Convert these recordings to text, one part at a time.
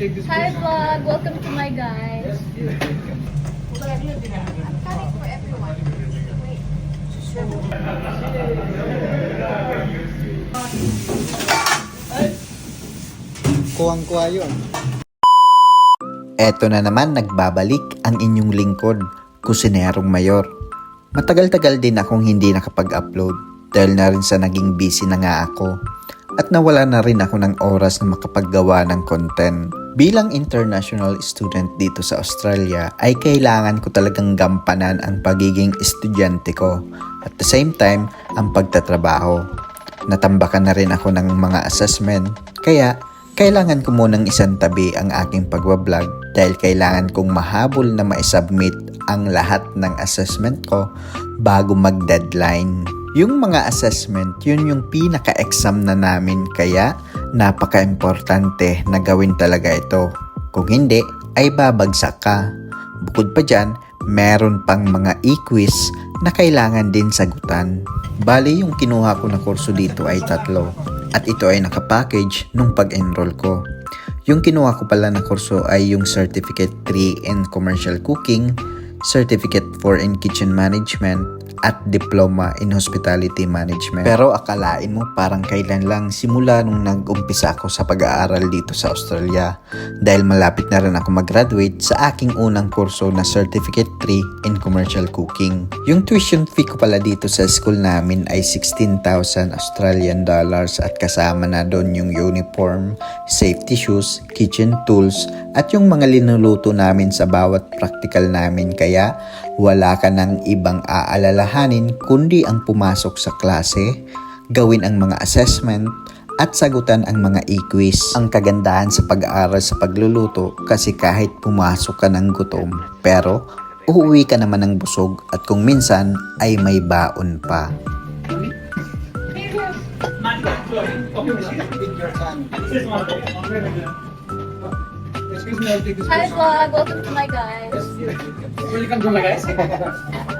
take this. Hi vlog! Welcome to my guys. Kuwang-kuwa yun. Eto na naman nagbabalik ang inyong lingkod, Kusinerong Mayor. Matagal-tagal din akong hindi nakapag-upload dahil na rin sa naging busy na nga ako at nawala na rin ako ng oras na makapaggawa ng content. Bilang international student dito sa Australia ay kailangan ko talagang gampanan ang pagiging estudyante ko at the same time ang pagtatrabaho. Natambakan na rin ako ng mga assessment kaya kailangan ko munang isang tabi ang aking pagbablog dahil kailangan kong mahabol na maisubmit ang lahat ng assessment ko bago mag-deadline. Yung mga assessment, yun yung pinaka-exam na namin kaya napaka-importante na gawin talaga ito. Kung hindi, ay babagsak ka. Bukod pa dyan, meron pang mga e-quiz na kailangan din sagutan. Bali, yung kinuha ko na kurso dito ay tatlo. At ito ay nakapackage nung pag-enroll ko. Yung kinuha ko pala na kurso ay yung Certificate 3 in Commercial Cooking, Certificate 4 in Kitchen Management, at Diploma in Hospitality Management. Pero akalain mo parang kailan lang simula nung nag-umpisa ako sa pag-aaral dito sa Australia dahil malapit na rin ako mag-graduate sa aking unang kurso na Certificate 3 in Commercial Cooking. Yung tuition fee ko pala dito sa school namin ay 16,000 Australian dollars at kasama na doon yung uniform, safety shoes, kitchen tools at yung mga linuluto namin sa bawat practical namin kaya wala ka ng ibang aalalahanin kundi ang pumasok sa klase, gawin ang mga assessment, at sagutan ang mga e-quiz. Ang kagandahan sa pag-aaral sa pagluluto kasi kahit pumasok ka ng gutom, pero uuwi ka naman ng busog at kung minsan ay may baon pa. Hi vlog! Welcome to my guys. Welcome to my guys.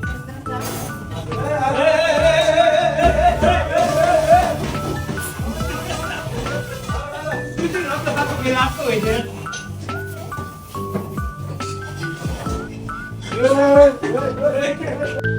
给他付尾钱喂喂喂喂喂